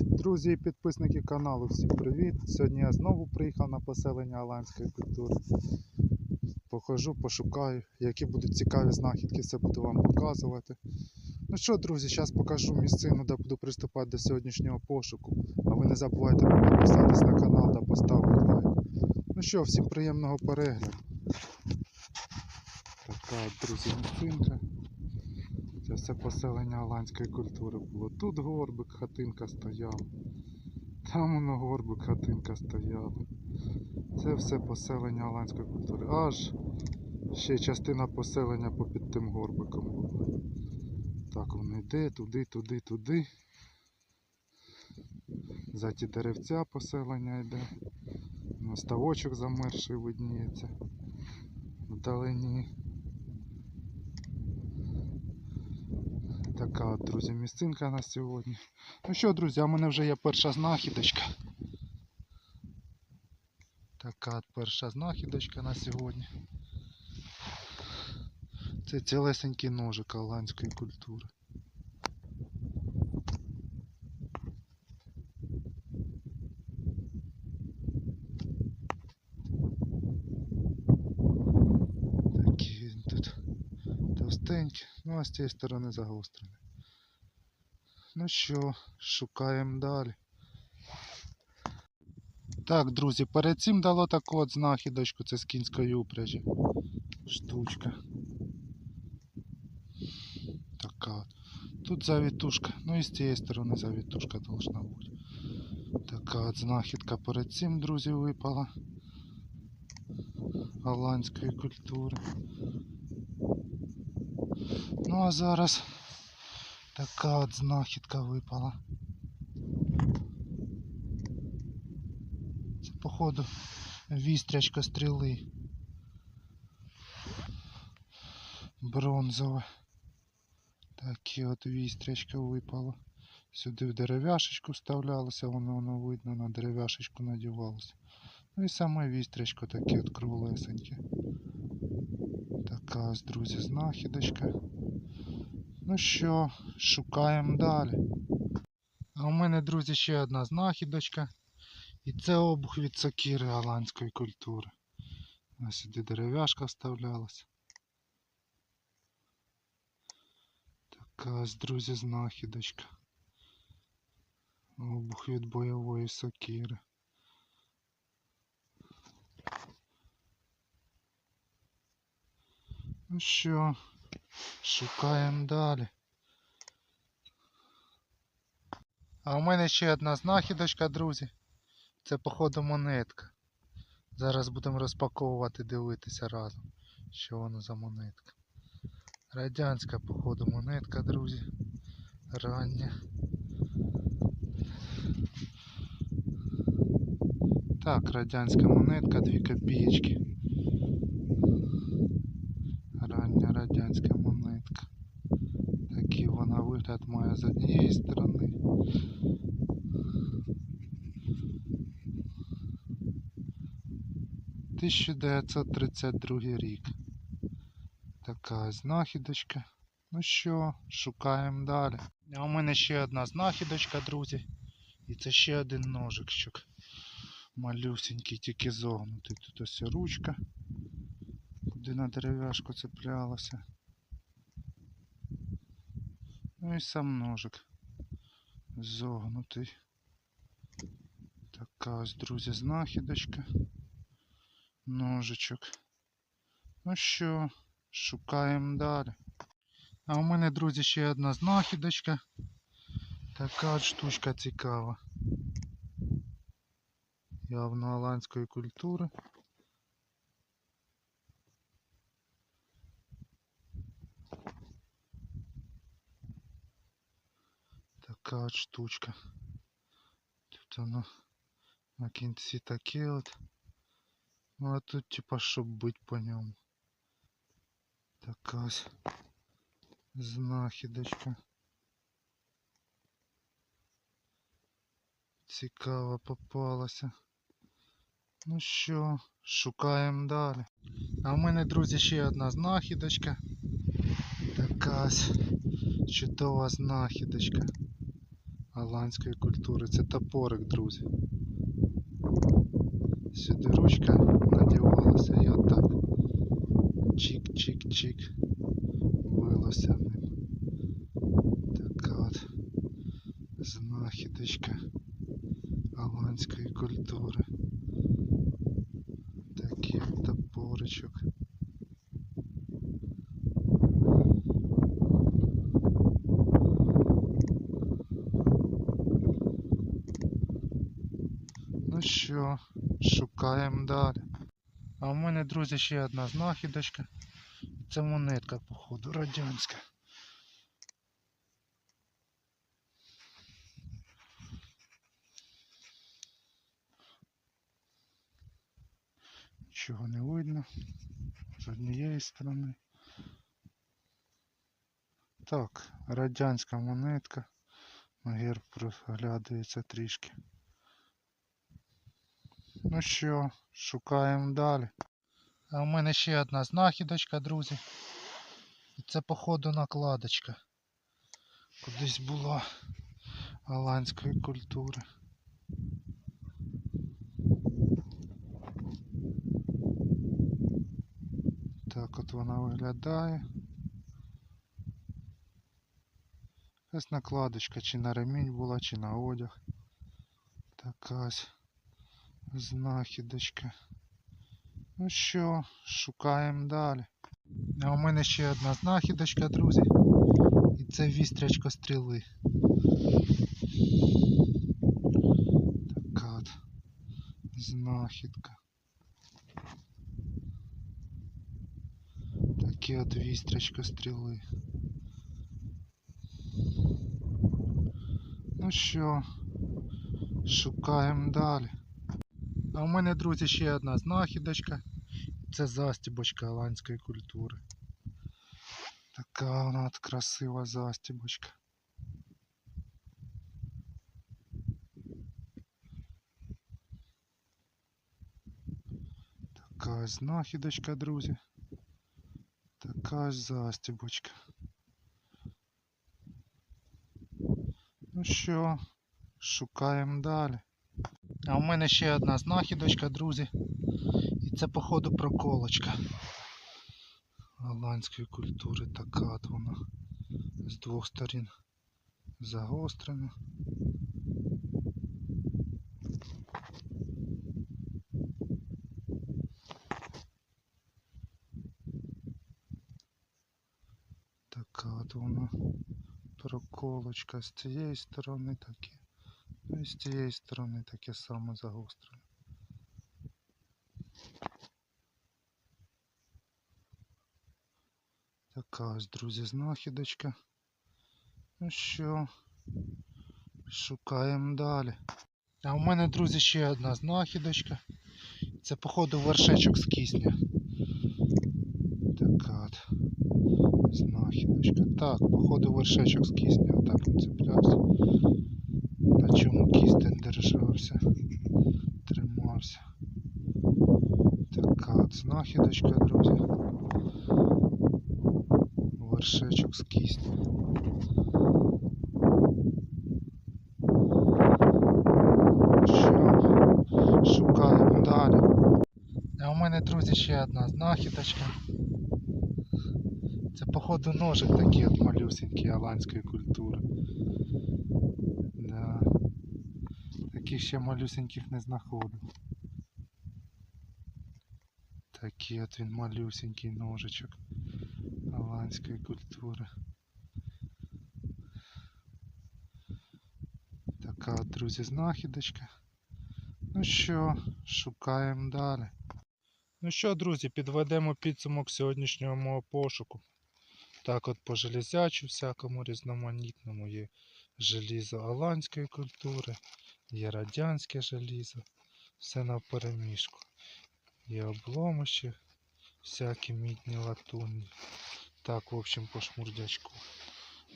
Друзі і підписники каналу, всім привіт! Сьогодні я знову приїхав на поселення Аланської культури. Похожу, пошукаю, які будуть цікаві знахідки, все буду вам показувати. Ну що, друзі, зараз покажу місцину, де буду приступати до сьогоднішнього пошуку. А ви не забувайте підписатись на канал та поставити лайк. Ну що, всім приємного перегляду. Така, друзі, місцинка. Це все поселення аланської культури було. Тут горбик, хатинка стояла. Там воно горбик, хатинка стояла. Це все поселення аланської культури. Аж ще частина поселення попід тим горбиком була. Так воно йде туди, туди, туди. За ті деревця поселення йде. Ставочок замерший видніється. Вдалині. Така, от, друзі, місцинка на сьогодні. Ну що, друзі, у мене вже є перша знахідочка. Така от перша знахідочка на сьогодні. Це цілесенький ножик голландської культури. Такий він тут товстенький, ну а з цієї сторони загострений. Ну що, шукаємо далі. Так, друзі, перед цим дало таку от знахідочку, це з кінської упряжі. Штучка. Така от. Тут завітушка, ну і з цієї сторони завітушка должна бути. Така от знахідка перед цим, друзі, випала. Голландської культури. Ну а зараз така от знахідка випала. Це походу вістрячка стріли. Бронзова. Такі от вістрячка випала. Сюди в дерев'яшечку вставлялося, воно, воно видно, на дерев'яшечку надівалося. Ну і саме вістрячко таке от круглесеньке. Така ось, друзі, знахідочка. Ну що, шукаємо далі. А у мене, друзі, ще одна знахідочка. І це обух від сокири голландської культури. Ось сюди дерев'яшка вставлялася. Така ось, друзі, знахідочка. Обух від бойової сокири. Ну що, шукаємо далі. А у мене ще одна знахідочка, друзі. Це походу монетка. Зараз будемо розпаковувати, дивитися разом, що воно за монетка. Радянська, походу, монетка, друзі. Рання. Так, радянська монетка, 2 копієчки. Рання радянська монетка. Такий вона вигляд однієї сторони. Тисяча дев'ятсот тридцять другий рік. Така знахідочка. Ну що, шукаємо далі. А у мене ще одна знахідочка, друзі. І це ще один ножичок. Малюсенький, тільки зогнутий. Тут ось ручка куди на дерев'яшку цеплялося. Ну і сам ножик зогнутий. Така ось, друзі, знахідочка. Ножичок. Ну що, шукаємо далі. А у мене, друзі, ще одна знахідочка. Така от штучка цікава. Явно голландської культури. Така от штучка. Тут воно на кінці таке от. Ну а тут типа щоб бить по ньому. Така ось знахідочка. Цікаво попалася. Ну що, шукаємо далі. А в мене, друзі, ще одна знахідочка. Така ось чудова знахідочка. Аланської культури. Це топорик, друзі. Сюди ручка надівалася і отак. Чик-чик-чик. Билося ним. Така от знахідочка голландської культури. Такий от топоричок. Ну що, шукаємо далі. А у мене, друзі, ще одна знахідочка. Це монетка, походу, радянська. Нічого не видно з однієї сторони. Так, радянська монетка. На герб проглядується трішки. Ну що, шукаємо далі. А у мене ще одна знахідочка, друзі. Це, походу, накладочка. Кудись була голландської культури. Так от вона виглядає. Якась накладочка, чи на ремінь була, чи на одяг. Така ось знахідочка. Ну що, шукаємо далі. А у мене ще одна знахідочка, друзі. І це вістрячко стріли. Така от знахідка. Таке от вістрячко стріли. Ну що, шукаємо далі. А у мене, друзі, ще одна знахідочка. Це застібочка голландської культури. Така вона от красива застібочка. Така ось знахідочка, друзі. Така ось застібочка. Ну що, шукаємо далі. А у мене ще одна знахідочка, друзі. І це, походу, проколочка голландської культури. Така от вона з двох сторін загострена. Така от вона проколочка з цієї сторони таке. Ну і з цієї сторони таке саме загострене. Така ось, друзі, знахідочка. Ну що, шукаємо далі. А у мене, друзі, ще одна знахідочка. Це, походу, вершечок з кисня. Така от знахідочка. Так, походу, вершечок з кисня. Отак він цеплявся. Чому кістень держався. Тримався. Така от знахідочка, друзі. Вершечок з кістю. Що? Шукаємо далі. А у мене, друзі, ще одна знахідочка. Це, походу, ножик такий от малюсенький голландської культури. Таких ще малюсеньких не знаходив. Такий от він малюсенький ножичок голландської культури. Така друзі, знахідочка. Ну що, шукаємо далі. Ну що, друзі, підведемо підсумок сьогоднішнього мого пошуку. Так от по железячу всякому різноманітному є желізо голландської культури, є радянське желізо, все на переміжку. Є обломище, всякі мідні латунні. Так, в общем, по шмурдячку.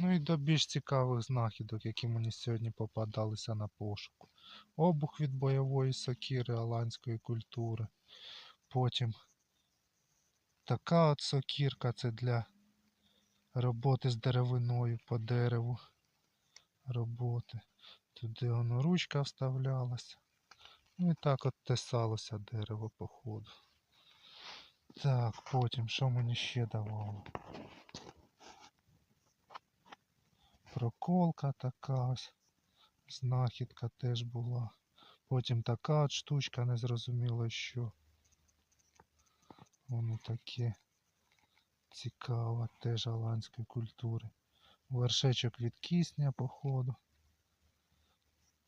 Ну і до більш цікавих знахідок, які мені сьогодні попадалися на пошуку. Обух від бойової сокири голландської культури. Потім така от сокирка це для роботи з деревиною по дереву роботи. Туди воно ручка вставлялася. Ну і так от тесалося дерево по ходу. Так, потім що мені ще давало? Проколка така ось. Знахідка теж була. Потім така от штучка, незрозуміло що. Воно таке цікаве, теж голландської культури. Вершечок від кисня, походу.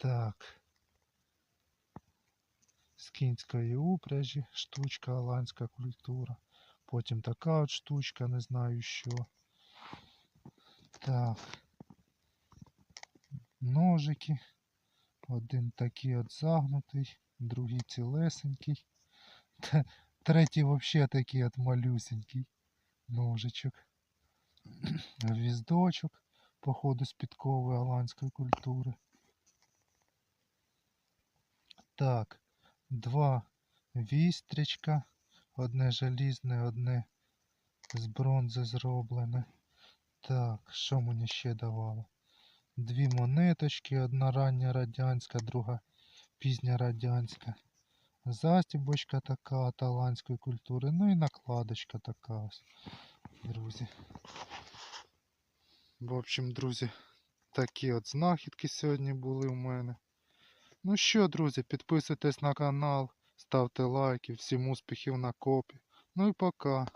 Так. З кінської упряжі, штучка голландська культура. Потім така от штучка, не знаю що. Так. Ножики. Один такий от загнутий, другий цілесенький. Третій взагалі такий от малюсенький ножичок. Гвіздочок, походу з підкови голландської культури. Так, два вістрячка, одне желізне, одне з бронзи зроблене. Так, що мені ще давало? Дві монеточки, одна рання радянська, друга пізня радянська. Застібочка така талантської культури, ну і накладочка така ось, друзі. В общем, друзі, такі от знахідки сьогодні були у мене. Ну що, друзі, підписуйтесь на канал, ставте лайки, всім успіхів на копі. Ну і пока.